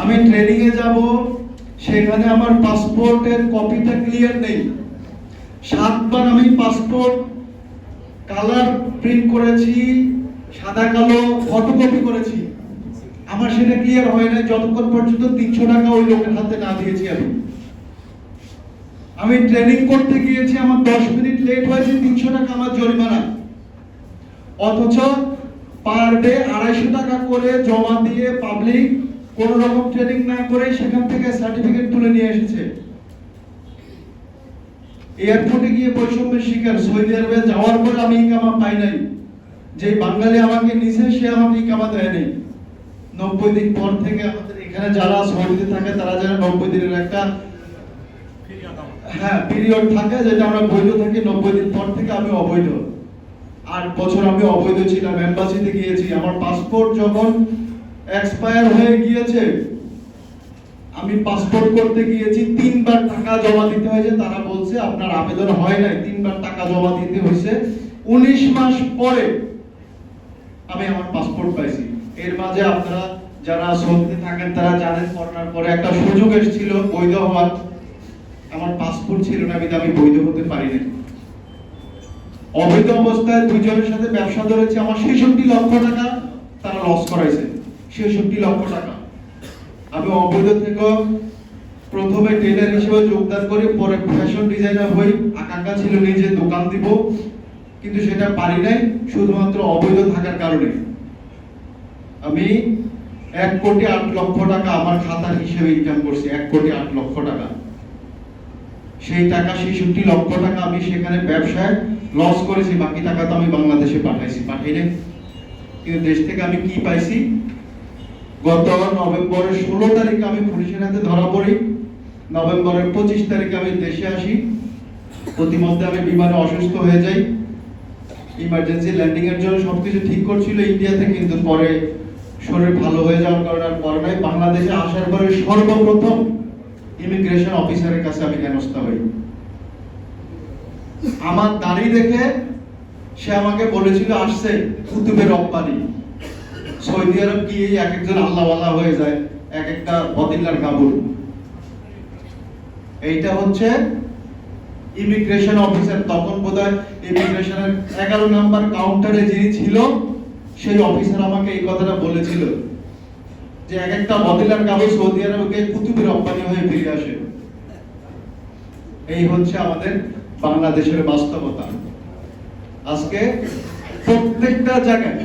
আমি ট্রেনিং এ যাব, সেখানে আমার পাসপোর্টের কপিটা ক্লিয়ার নেই। সাতবার আমি পাসপোর্ট কালার প্রিন্ট করেছি, সাদা, কালো ফটোকপি করেছি। আমার সেটা ক্লিয়ার হয় না যতক্ষণ পর্যন্ত তিনশো টাকা ওই লোকের হাতে না দিয়েছি আমি। আমি ট্রেনিং করতে গিয়েছি, আমার দশ মিনিট লেট হয়েছে তিনশো টাকা আমার জরিমানা। অথচ পার ডে আড়াইশো টাকা করে জমা দিয়ে পাবলিক কোন রকম ট্রেনিং না করে সেখান থেকে সার্টিফিকেট তুলে নিয়ে এসেছে। এয়ারপোর্টে গিয়ে বৈষম্যের শিকার, সৌদি আরবে যাওয়ার পর আমি ইকামা পাই নাই। যে বাঙালি আমাকে নিছে, সে আমাকে ইকামা দেয় নাই। নব্বই দিন পর থেকে আমাদের এখানে যারা সৌদিতে থাকে, তারা যারা নব্বই দিনের একটা হ্যাঁ পিরিয়ড থাকে যেটা আমরা বৈধ থাকি, নব্বই দিন পর থেকে আমি অবৈধ। আট বছর আমি অবৈধ ছিলাম এম্বাসিতে গিয়েছি। আমার পাসপোর্ট যখন এক্সপায়ার হয়ে গিয়েছে। আমি পাসপোর্ট করতে গিয়েছি, তিনবার টাকা জমা দিতে হয়েছে। তারা বলছে, আপনার আবেদন হয় নাই, তিনবার টাকা জমা দিতে হয়েছে। উনিশ মাস পরে আমি আমার পাসপোর্ট পাইছি। এর মাঝে আপনারা যারা সৌদিতে থাকেন, তারা জানেন, করোনার পরে একটা সুযোগ এসেছিল, বৈধ হওয়ার। আমার পাসপোর্ট ছিল না বিধে, আমি বৈধ হতে পারি না অবৈধ অবস্থায় দুইজনের সাথে ব্যবসা ধরেছি, আমার ছেষট্টি লক্ষ টাকা তারা লস করাইছে। ছেষট্টি লক্ষ টাকা। আমি অবৈধ থেকে প্রথমে টেলার হিসেবে যোগদান করি, পরে ফ্যাশন ডিজাইনার হই, আকাঙ্ক্ষা ছিল নিজে দোকান দিব, কিন্তু সেটা পারি নাই, শুধুমাত্র অবৈধ থাকার কারণে। আমি এক কোটি আট লক্ষ টাকা আমার খাতার হিসেবে ইনকাম করছি, এক কোটি আট লক্ষ টাকা। সেই টাকা ছেষট্টি লক্ষ টাকা আমি সেখানে ব্যবসায় লস করেছি, বাকি টাকা তো আমি বাংলাদেশে পাঠাইছি, পাঠাই নাই। কিন্তু দেশ থেকে আমি কি পাইছি? গত নভেম্বরের ষোলো তারিখে আমি পুলিশের হাতে ধরা পড়ি। নভেম্বরের পঁচিশ তারিখে আমি দেশে আসি। প্রতিমধ্যে আমি বিমানে অসুস্থ হয়ে যাই। ইমার্জেন্সি ল্যান্ডিং এর জন্য সবকিছু ঠিক করছিল ইন্ডিয়াতে কিন্তু পরে শরীর ভালো হয়ে যাওয়ার কারণে আর পরে নাই। বাংলাদেশে আসার পরে সর্বপ্রথম ইমিগ্রেশন অফিসারের কাছে আমি হেনস্থা হই। আমার দাড়ি দেখে সে আমাকে বলেছিল, আসছে, কুতুবের রপ্তানি। সৌদি আরব গিয়ে এক একজন আল্লাহ আল্লাহ হয়ে যায়? এক একটা বদিল্লার কাবুল এইটা হচ্ছে ইমিগ্রেশন অফিসার তখন বোধহয় ইমিগ্রেশনের এগারো নাম্বার কাউন্টারে যিনি ছিল, সেই অফিসার আমাকে এই কথাটা বলেছিল যে এক একটা বদিলার কাবুল সৌদি আরবকে কুতুবের রপ্তানি হয়ে ফিরে আসে। এই হচ্ছে আমাদের বাংলাদেশের বাস্তবতা। আজকে প্রত্যেকটা জায়গায়